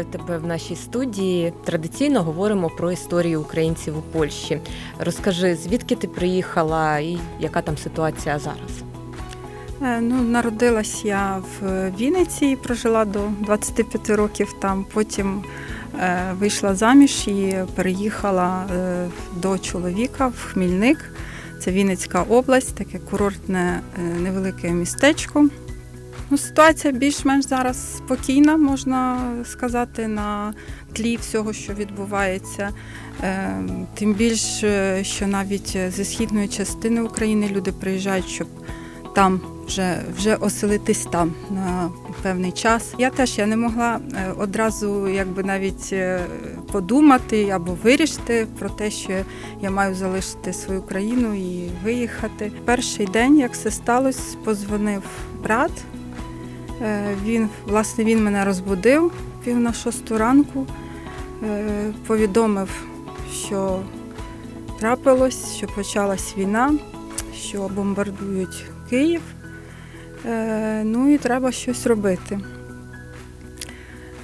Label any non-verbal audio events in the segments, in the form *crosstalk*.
вітаю тебе в нашій студії. Традиційно говоримо про історію українців у Польщі. Розкажи, звідки ти приїхала і яка там ситуація зараз? Е, Ну, народилась я в Вінниці прожила до 25 років там. Потім е, вийшла заміж і переїхала е, до чоловіка в Хмільник. Це Вінницька область, таке курортне невелике містечко. Ну, ситуація більш-менш зараз спокійна, можна сказати, на тлі всього, що відбувається. Е, Тим більше, що навіть зі східної частини України люди приїжджають, щоб там вже, вже оселитись там на певний час. Я теж я не могла е, одразу якби навіть е, подумати або вирішити про те, що я маю залишити свою країну і виїхати. Перший день, як все сталося, позвонив брат. Е, Він, власне, він мене розбудив пів на шосту ранку, е, повідомив, що трапилось, що почалась війна, що бомбардують Київ. Е, Ну і треба щось робити.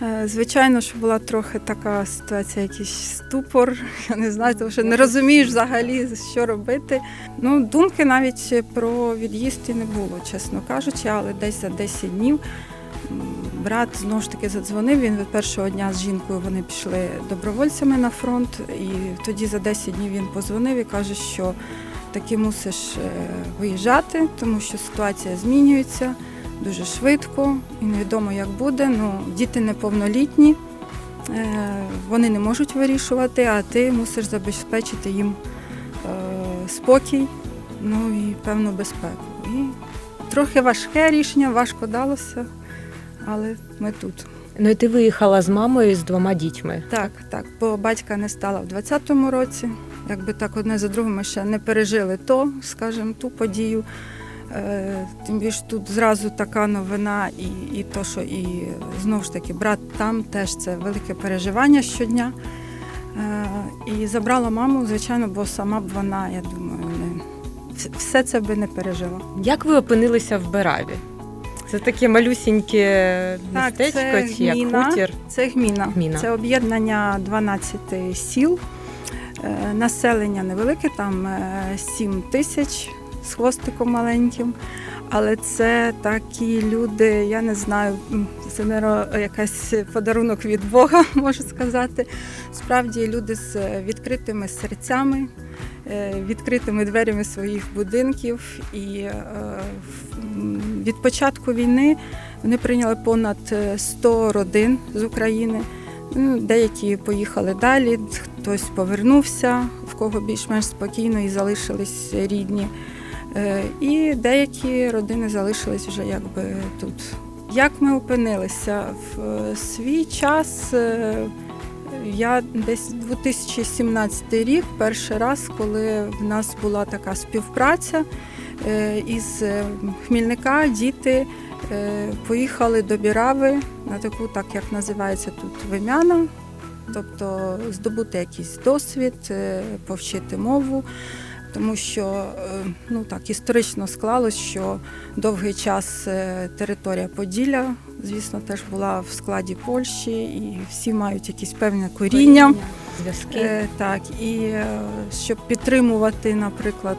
Е, Звичайно, що була трохи така ситуація, якийсь ступор. *laughs* Я не знаю, тому що не розумієш взагалі, що робити. Ну, думки навіть про від'їзд і не було, чесно кажучи, але десь за 10 днів брат знову ж таки задзвонив. Він від першого дня з жінкою вони пішли добровольцями на фронт. І тоді за 10 днів він позвонив і каже, що таки мусиш е, виїжджати, тому що ситуація змінюється дуже швидко і невідомо як буде. Ну, діти неповнолітні, е, вони не можуть вирішувати, а ти мусиш забезпечити їм е, спокій, ну і певну безпеку. І трохи важке рішення, важко далося, але ми тут. Ну і ти виїхала з мамою і з двома дітьми. Так, так, бо батька не стала в 20-му році. Якби так одне за другим ми ще не пережили то, скажімо, ту подію. Е, Тим більше тут зразу така новина, і, і то, що і знову ж таки брат там теж це велике переживання щодня. Е, І забрала маму, звичайно, бо сама б вона, я думаю, не все це би не пережила. Як ви опинилися в Бераві? Це таке малюсіньке Так, містечко це чи як гміна. хутір? Це гміна. Гміна. Це об'єднання 12 сіл. Е, Населення невелике, там е, 7 тисяч з хвостиком маленьким. Але це такі люди, я не знаю, це мабуть, якась подарунок від Бога, *laughs* можу сказати. Справді люди з е, відкритими серцями, е, відкритими дверями своїх будинків. І е, від початку війни вони прийняли понад е, 100 родин з України. Ну, Деякі поїхали далі, хтось повернувся, в кого більш-менш спокійно і залишились рідні. Е, І деякі родини залишились вже якби тут. Як ми опинилися? В е, свій час е, я десь 2017 рік, перший раз, коли в нас була така співпраця із Хмільника, діти поїхали до Бірави на таку, так як називається тут вимяна, тобто здобути якийсь досвід, повчити мову. Тому що е, ну так історично склалось, що довгий час е, територія Поділля, звісно, теж була в складі Польщі, і всі мають якісь певне коріння. Зв'язки. Е, так, і щоб підтримувати, наприклад,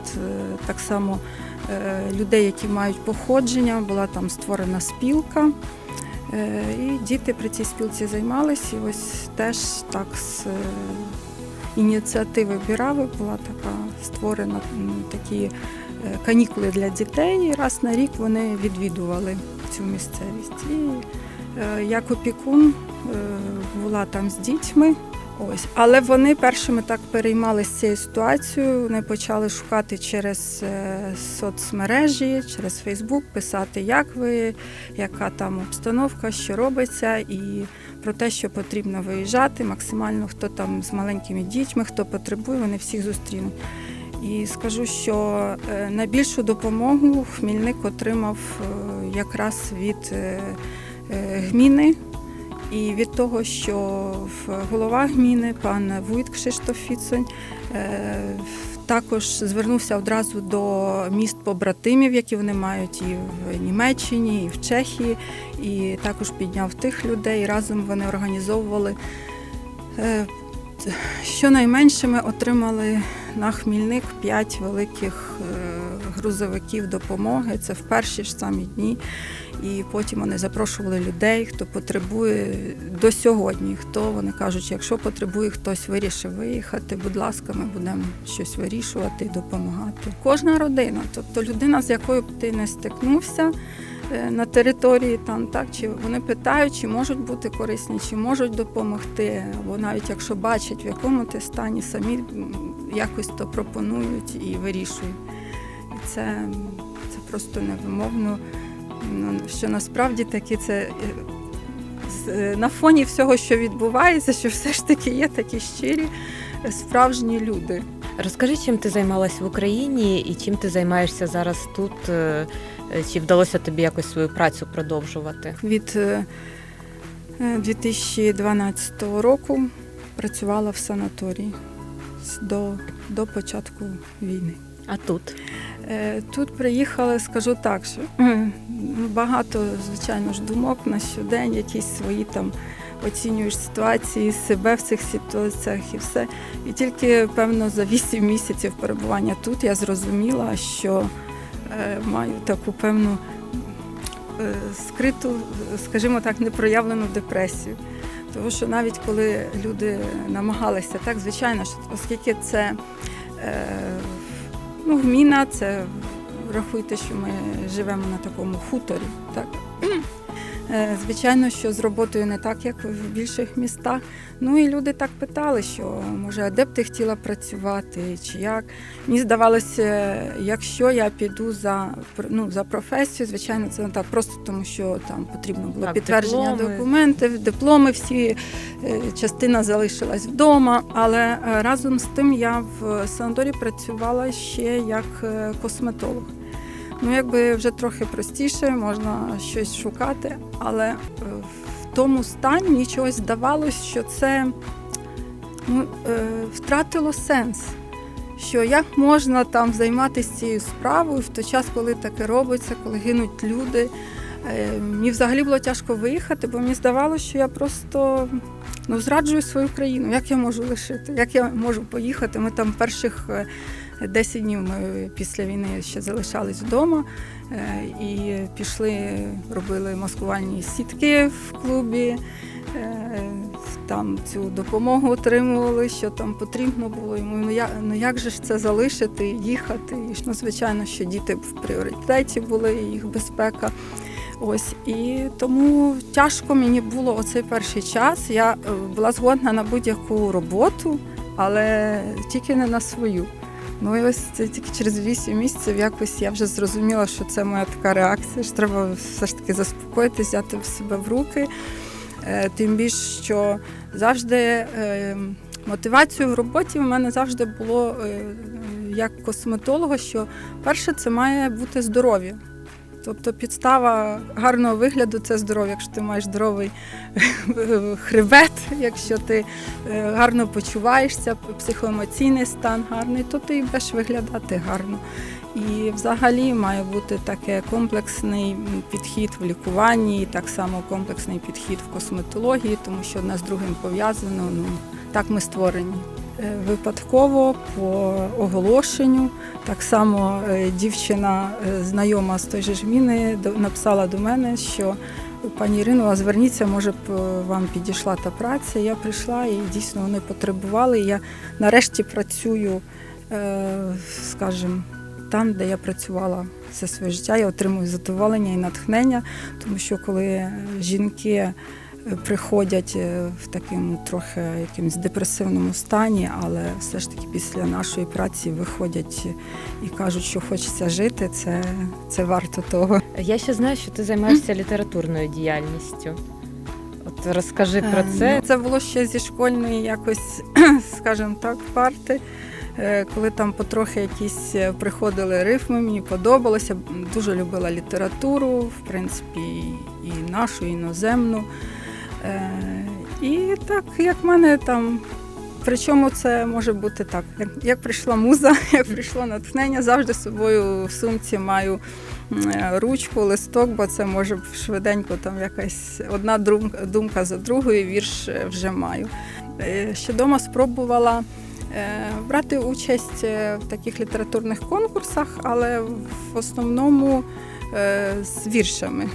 так само людей, які мають походження, була там створена спілка. І діти при цій спілці займалися. І ось теж так з ініціативи Бірави була така створена такі е, канікули для дітей. І раз на рік вони відвідували цю місцевість. І е, як опікун е, була там з дітьми. Ось, але вони першими так переймалися цією ситуацією. Вони почали шукати через соцмережі, через Фейсбук, писати, як ви, яка там обстановка, що робиться, і про те, що потрібно виїжджати максимально, хто там з маленькими дітьми, хто потребує, вони всіх зустрінуть. І скажу, що е, найбільшу допомогу Хмільник отримав е, якраз від е, гміни І від того, що голова гміни, пан Вуйт Кшиштоф Фіцонь, е, також звернувся одразу до міст побратимів, які вони мають і в Німеччині, і в Чехії, і також підняв тих людей. Разом вони організовували. е, Щонайменше ми отримали на Хмільник 5 великих е, грузовиків допомоги. Це в перші ж самі дні. І потім вони запрошували людей, хто потребує до сьогодні. Хто вони кажуть, якщо потребує хтось вирішив виїхати, будь ласка, ми будемо щось вирішувати і допомагати. Кожна родина, тобто людина, з якою б ти не стикнувся е, на території, там так чи вони питають, чи можуть бути корисні, чи можуть допомогти, або навіть якщо бачать, в якому ти стані, самі якось то пропонують і вирішують. І це, це просто невимовно. Ну, що насправді таки це е, е, на фоні всього, що відбувається, що все ж таки є такі щирі, справжні люди. Розкажи, чим ти займалась в Україні і чим ти займаєшся зараз тут? Е, Чи вдалося тобі якось свою працю продовжувати? Від е, е, 2012 року працювала в санаторії до, до початку війни. А тут? Е, Тут приїхали, скажу так, що багато, звичайно ж, думок на щодень, якісь свої там оцінюєш ситуації, себе в цих ситуаціях і все. І тільки, певно, за 8 місяців перебування тут я зрозуміла, що е, маю таку певну е, скриту, скажімо так, непроявлену депресію. Тому що навіть коли люди намагалися, так, звичайно, оскільки це ну, гміна, це рахуйте, що ми живемо на такому хуторі. Так? Е, Звичайно, що з роботою не так, як в більших містах. Ну і люди так питали, що може, де б ти хотіла працювати, чи як. Мені здавалося, якщо я піду за, ну, за професію, звичайно, це не так просто тому, що там потрібно було Так, підтвердження дипломи. документів, дипломи всі, е, частина залишилась вдома. Але е, разом з тим я в санаторії працювала ще як косметолог. Ну, якби вже трохи простіше, можна щось шукати, але е, в тому стані мені чогось здавалось, що це ну, е, втратило сенс. Що як можна там займатися цією справою в той час, коли таке робиться, коли гинуть люди. Е, Мені взагалі було тяжко виїхати, бо мені здавалося, що я просто ну, зраджую свою країну. Як я можу лишити? Як я можу поїхати? Ми там перших 10 днів ми після війни ще залишались вдома е, і пішли, робили маскувальні сітки в клубі. е, Там цю допомогу отримували, що там потрібно було. Йому ну як, ну як же ж це залишити, їхати? І ну, звичайно, що діти в пріоритеті були, їх безпека. Ось і тому тяжко мені було оцей перший час. Я е, була згодна на будь-яку роботу, але тільки не на свою. Ну і ось це тільки через 8 місяців якось я вже зрозуміла, що це моя така реакція. що Треба все ж таки заспокоїтися, взяти в себе в руки. Е, Тим більше, що завжди мотивацію в роботі в мене завжди було е, як косметолога, що перше це має бути здоров'я. Тобто підстава гарного вигляду це здоров'я. Якщо ти маєш здоровий *laughs* хребет, якщо ти е, гарно почуваєшся, психоемоційний стан гарний, то ти будеш виглядати гарно. І взагалі має бути таке комплексний підхід в лікуванні, і так само комплексний підхід в косметології, тому що одне з другим пов'язано. Ну так ми створені. Е, Випадково по оголошенню так само е, дівчина е, знайома з той же жміни до- написала до мене, що пані Ірино, зверніться, може б вам підійшла та праця. Я прийшла і дійсно вони потребували. Я нарешті працюю, скажімо, там, де я працювала все своє життя, я отримую задоволення і натхнення, тому що коли жінки приходять е, в такому трохи якимось депресивному стані, але все ж таки після нашої праці виходять і кажуть, що хочеться жити, це, це варто того. Я ще знаю, що ти займаєшся літературною діяльністю. От розкажи про Е, це. ну, Це було ще зі школьної якось, *clears throat* скажімо так, парти. е, Коли там потрохи якісь приходили рифми, мені подобалося. Дуже любила літературу, в принципі, і нашу, і іноземну. Е, І так, як в мене там. Причому це може бути так, як, прийшла муза, *laughs* як прийшло натхнення, завжди з собою в сумці маю е, ручку, листок, бо це може швиденько там якась одна думка, за другою, вірш е, вже маю. Ще вдома спробувала брати участь в таких літературних конкурсах, але в основному з віршами.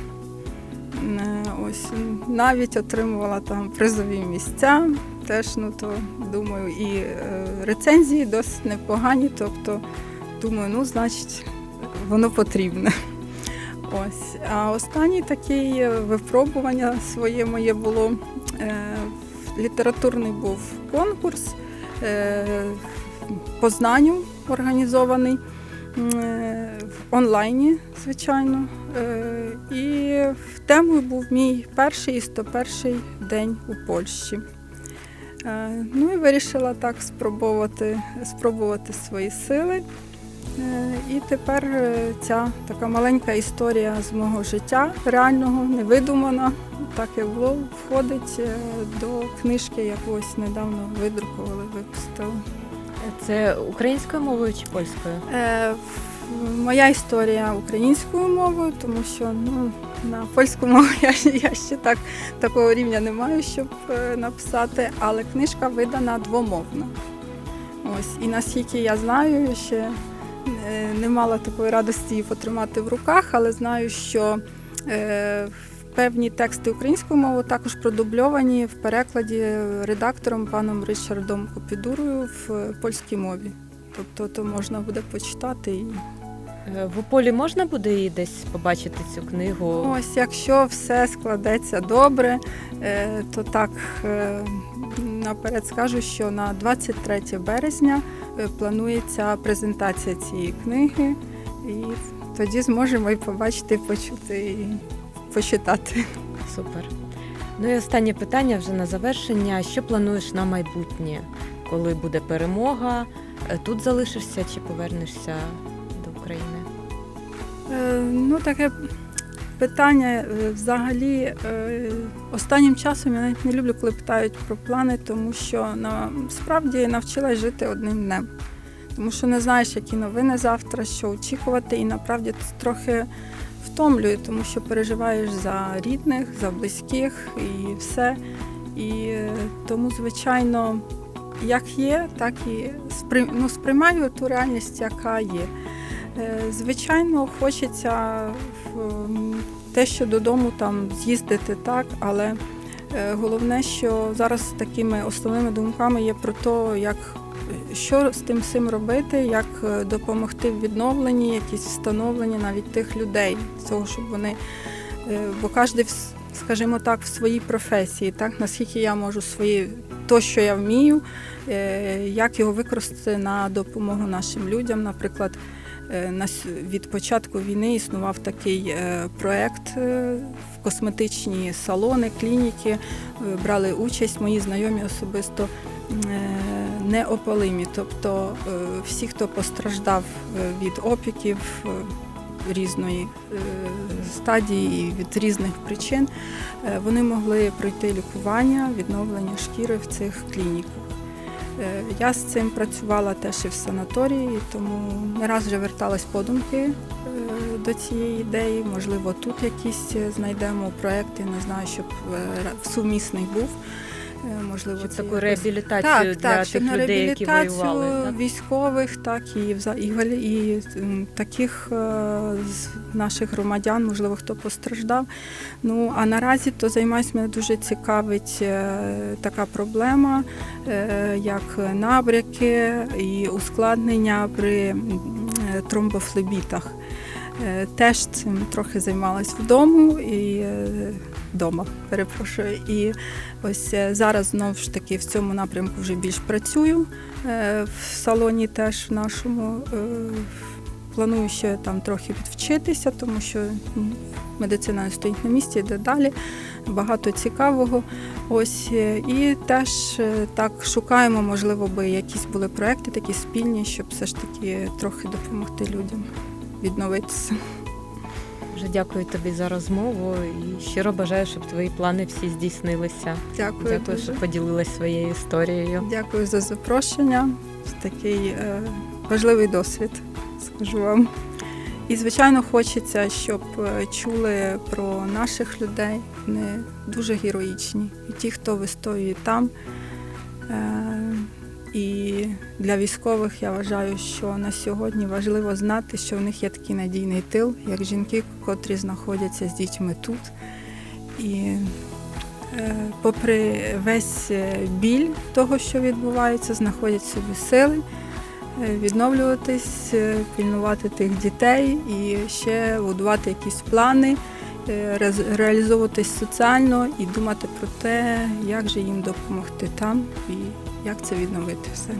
Е, Ось навіть отримувала там призові місця. Теж, ну то думаю, і е, рецензії досить непогані. Тобто, думаю, ну, значить, воно потрібне. Ось. А останнє таке випробування своє моє було. Е, літературний був конкурс по знанню організований в онлайні, звичайно. Е, І в темою був мій перший і 101 день у Польщі. Е, Ну і вирішила так спробувати, спробувати свої сили. Е, І тепер ця така маленька історія з мого життя, реального, невидумана, так як було, входить до книжки, яку ось недавно видрукували, випустили. Це українською мовою чи польською? Моя історія українською мовою, тому що ну, на польську мову *laughs* я, я ще так такого рівня не маю, щоб е, написати, але книжка видана двомовно. Ось, і наскільки я знаю, ще е, не мала такої радості її потримати в руках, але знаю, що е, певні тексти українською мовою також продубльовані в перекладі редактором паном Ричардом Копідурою в польській мові. Тобто то можна буде почитати. І... Е, В Ополі можна буде її десь побачити цю книгу? Ось, якщо все складеться добре, е, то так е, наперед скажу, що на 23 березня планується презентація цієї книги, і тоді зможемо і побачити, почути і почитати. Супер. Ну і останнє питання вже на завершення. Що плануєш на майбутнє, коли буде перемога? Тут залишишся чи повернешся Ну, таке питання е, взагалі е, останнім часом я навіть не люблю, коли питають про плани, тому що насправді навчилась жити одним днем. Тому що не знаєш, які новини завтра, що очікувати, і направді це трохи втомлює, тому що переживаєш за рідних, за близьких і все. І е, тому, звичайно, як є, так і сприй... ну, сприймаю ту реальність, яка є. Е, Звичайно, хочеться те, що додому там з'їздити так, але е, головне, що зараз такими основними думками є про те, що з тим всім робити, як е, допомогти в відновленні, якісь встановлення навіть тих людей, цього, щоб вони, е, бо кожен, скажімо так, в своїй професії, так наскільки я можу свої то, що я вмію, е, як його використати на допомогу нашим людям, наприклад. Е, від початку війни існував такий е, проект е, в косметичні салони, клініки. Брали участь мої знайомі особисто неопалимі. Тобто всі, хто постраждав від опіків різної стадії і від різних причин, вони могли пройти лікування, відновлення шкіри в цих клініках. Е, Я з цим працювала теж і в санаторії, тому не раз вже верталась подумки е, до цієї ідеї. Можливо, тут якісь е, знайдемо проекти, не знаю, щоб сумісний був. Е, Можливо, Щоб це таку реабілітацію так, для так, тих на людей, які воювали. Так? військових, так і вза- і, таких е, з наших громадян, можливо, хто постраждав. Ну а наразі то займаюся, мене дуже цікавить е, така проблема, як набряки і ускладнення при тромбофлебітах. Теж цим трохи займалась вдома і вдома, перепрошую. І ось е, зараз знову ж таки в цьому напрямку вже більш працюю е, в салоні теж в нашому. е, Планую ще там трохи відвчитися, тому що медицина стоїть на місці, йде далі. Багато цікавого. Ось і теж так шукаємо, можливо, би якісь були проекти такі спільні, щоб все ж таки трохи допомогти людям відновитися. Дуже дякую тобі за розмову і щиро бажаю, щоб твої плани всі здійснилися. Дякую. Дякую, дуже. що поділилась своєю історією. Дякую за запрошення. Це такий е, важливий досвід, скажу вам. І, звичайно, хочеться, щоб е, чули про наших людей. Вони дуже героїчні. І ті, хто вистоює там. Е, і для військових я вважаю, що на сьогодні важливо знати, що в них є такий надійний тил, як жінки, котрі знаходяться з дітьми тут. І Е, попри весь е, біль того, що відбувається, знаходять собі сили е, відновлюватись, пільнувати тих дітей і ще будувати якісь плани, реалізовуватись соціально і думати про те, як же їм допомогти там і як це відновити все.